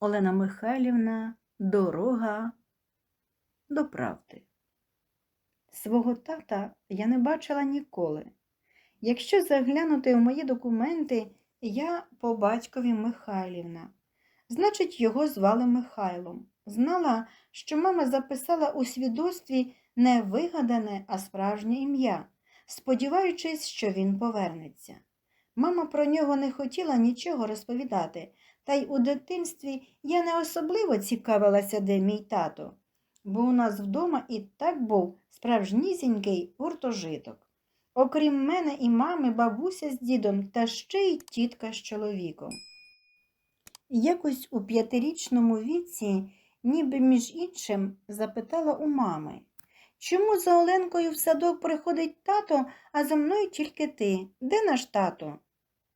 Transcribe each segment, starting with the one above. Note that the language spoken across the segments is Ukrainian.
Олена Михайлівна Дорога до правди. Свого тата я не бачила ніколи. Якщо заглянути в мої документи, я по батькові Михайлівна. Значить, його звали Михайлом. Знала, що мама записала у свідоцтві не вигадане, а справжнє ім'я, сподіваючись, що він повернеться. Мама про нього не хотіла нічого розповідати, та й у дитинстві я не особливо цікавилася, де мій тато, бо у нас вдома і так був справжнісінький гуртожиток. Окрім мене і мами, бабуся з дідом та ще й тітка з чоловіком. Якось у п'ятирічному віці, ніби між іншим, запитала у мами, чому за Оленкою в садок приходить тато, а за мною тільки ти? Де наш тато?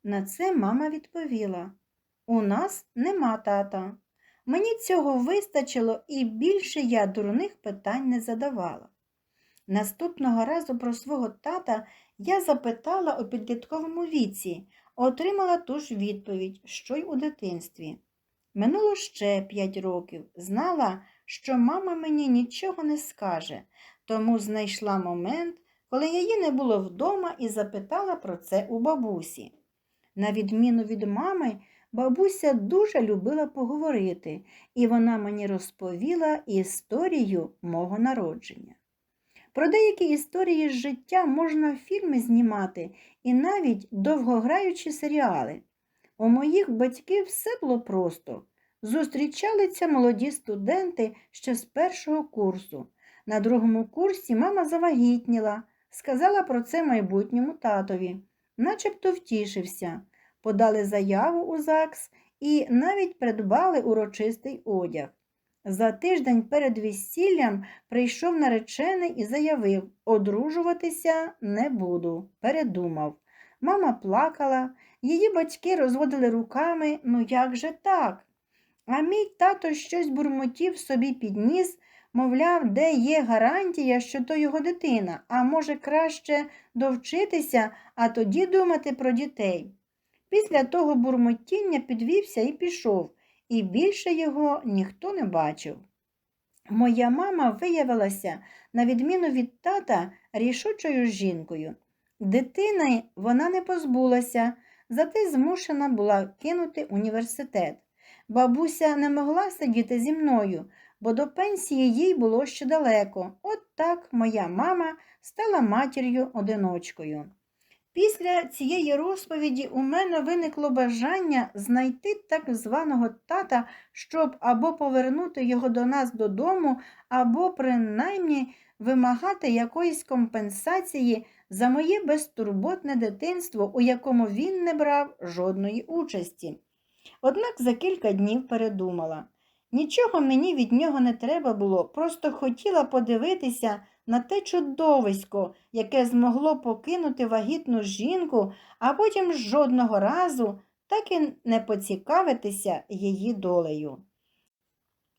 На це мама відповіла У нас нема тата. Мені цього вистачило і більше я дурних питань не задавала. Наступного разу про свого тата я запитала у підлітковому віці, отримала ту ж відповідь, що й у дитинстві. Минуло ще п'ять років, знала, що мама мені нічого не скаже, тому знайшла момент, коли її не було вдома і запитала про це у бабусі. На відміну від мами, бабуся дуже любила поговорити, і вона мені розповіла історію мого народження. Про деякі історії з життя можна фільми знімати і навіть довгограючі серіали. У моїх батьків все було просто. Зустрічалися молоді студенти ще з першого курсу. На другому курсі мама завагітніла, сказала про це майбутньому татові, начебто втішився, подали заяву у ЗАГС і навіть придбали урочистий одяг. За тиждень перед весіллям прийшов наречений і заявив одружуватися не буду. Передумав. Мама плакала, її батьки розводили руками, ну як же так? А мій тато щось бурмотів собі підніс, мовляв, де є гарантія, що то його дитина, а може, краще довчитися, а тоді думати про дітей. Після того бурмотіння підвівся і пішов і більше його ніхто не бачив. Моя мама виявилася, на відміну від тата, рішучою жінкою. Дитини вона не позбулася, зате змушена була кинути університет. Бабуся не могла сидіти зі мною, бо до пенсії їй було ще далеко. От так моя мама стала матір'ю одиночкою. Після цієї розповіді у мене виникло бажання знайти так званого тата, щоб або повернути його до нас додому, або принаймні вимагати якоїсь компенсації за моє безтурботне дитинство, у якому він не брав жодної участі. Однак за кілька днів передумала. Нічого мені від нього не треба було, просто хотіла подивитися на те чудовисько, яке змогло покинути вагітну жінку, а потім жодного разу так і не поцікавитися її долею.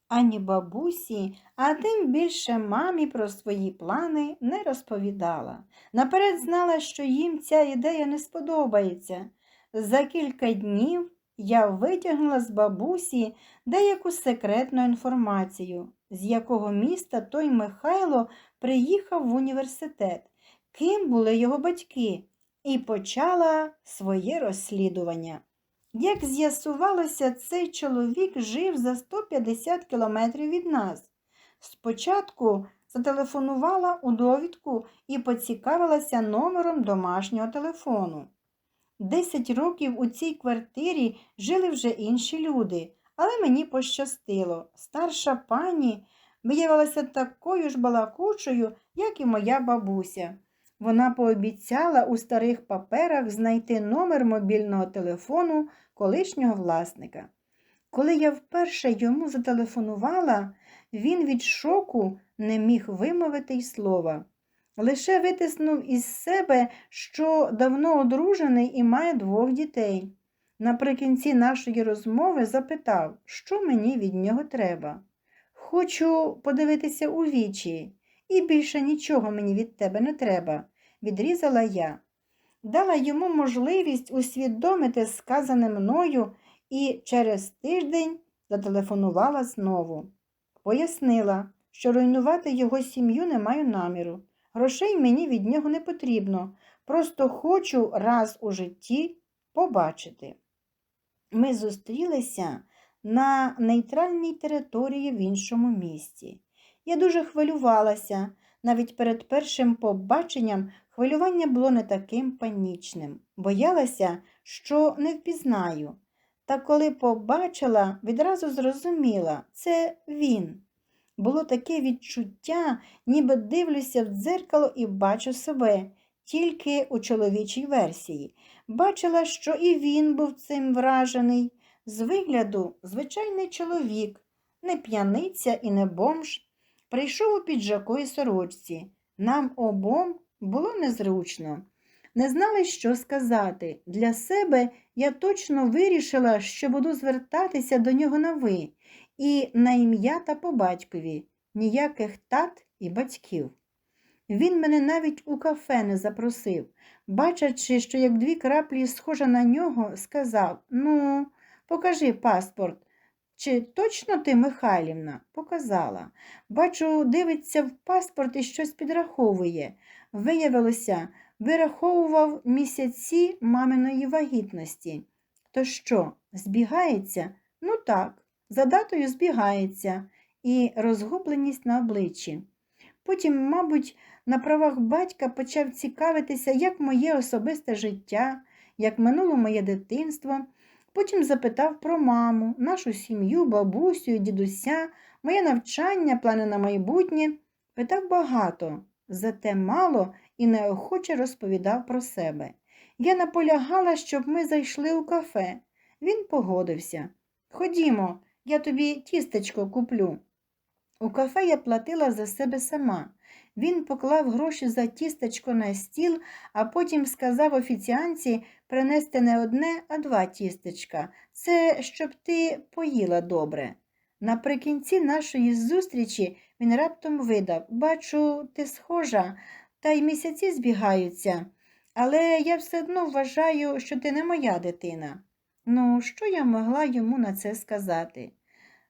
Ані бабусі, а тим більше мамі про свої плани не розповідала. Наперед знала, що їм ця ідея не сподобається. За кілька днів я витягнула з бабусі деяку секретну інформацію, з якого міста той Михайло приїхав в університет, ким були його батьки, і почала своє розслідування. Як з'ясувалося, цей чоловік жив за 150 кілометрів від нас. Спочатку зателефонувала у довідку і поцікавилася номером домашнього телефону. Десять років у цій квартирі жили вже інші люди, але мені пощастило. Старша пані виявилася такою ж балакучою, як і моя бабуся. Вона пообіцяла у старих паперах знайти номер мобільного телефону колишнього власника. Коли я вперше йому зателефонувала, він від шоку не міг вимовити й слова. Лише витиснув із себе, що давно одружений і має двох дітей. Наприкінці нашої розмови запитав, що мені від нього треба. Хочу подивитися у вічі, і більше нічого мені від тебе не треба, відрізала я. Дала йому можливість усвідомити сказане мною і через тиждень зателефонувала знову. Пояснила, що руйнувати його сім'ю не маю наміру. Грошей мені від нього не потрібно. Просто хочу раз у житті побачити. Ми зустрілися на нейтральній території в іншому місті. Я дуже хвилювалася. Навіть перед першим побаченням хвилювання було не таким панічним. Боялася, що не впізнаю. Та коли побачила, відразу зрозуміла це він. Було таке відчуття, ніби дивлюся в дзеркало і бачу себе, тільки у чоловічій версії. Бачила, що і він був цим вражений. З вигляду звичайний чоловік, не п'яниця і не бомж. Прийшов у піджаку і сорочці. Нам обом було незручно. Не знали, що сказати. Для себе я точно вирішила, що буду звертатися до нього на ви, і на ім'я та по батькові, ніяких тат і батьків. Він мене навіть у кафе не запросив, бачачи, що як дві краплі схожа на нього, сказав Ну, покажи паспорт. Чи точно ти, Михайлівна? Показала. Бачу, дивиться в паспорт і щось підраховує. Виявилося, вираховував місяці маминої вагітності. То що, збігається? Ну так, за датою збігається, і розгубленість на обличчі. Потім, мабуть, на правах батька почав цікавитися, як моє особисте життя, як минуло моє дитинство. Потім запитав про маму, нашу сім'ю, бабусю, дідуся, моє навчання, плани на майбутнє. Питав багато, зате мало і неохоче розповідав про себе. Я наполягала, щоб ми зайшли у кафе. Він погодився. Ходімо, я тобі тістечко куплю. У кафе я платила за себе сама. Він поклав гроші за тістечко на стіл, а потім сказав офіціанці принести не одне, а два тістечка. Це щоб ти поїла добре. Наприкінці нашої зустрічі він раптом видав Бачу, ти схожа, та й місяці збігаються, але я все одно вважаю, що ти не моя дитина. Ну, що я могла йому на це сказати?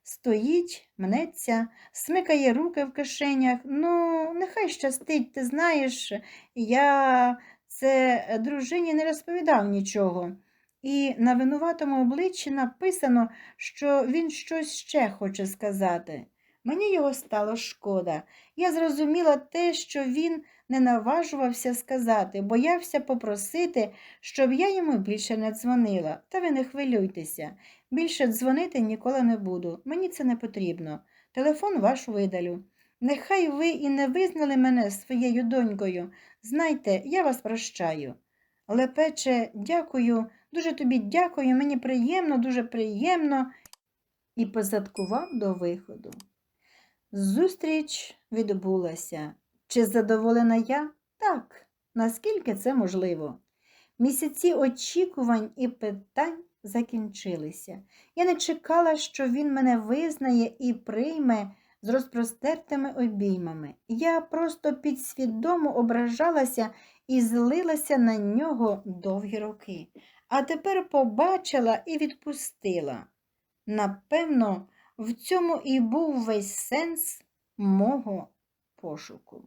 Стоїть, мнеться, смикає руки в кишенях. Ну, нехай щастить, ти знаєш, я це дружині не розповідав нічого. І на винуватому обличчі написано, що він щось ще хоче сказати. Мені його стало шкода. Я зрозуміла те, що він не наважувався сказати, боявся попросити, щоб я йому більше не дзвонила. Та ви не хвилюйтеся. Більше дзвонити ніколи не буду. Мені це не потрібно. Телефон ваш видалю. Нехай ви і не визнали мене своєю донькою. Знайте, я вас прощаю. Лепече, дякую, дуже тобі дякую, мені приємно, дуже приємно, і позадкував до виходу. Зустріч відбулася. Чи задоволена я? Так, наскільки це можливо. Місяці очікувань і питань закінчилися. Я не чекала, що він мене визнає і прийме з розпростертими обіймами. Я просто підсвідомо ображалася і злилася на нього довгі роки. А тепер побачила і відпустила. Напевно, в цьому і був весь сенс мого пошуку.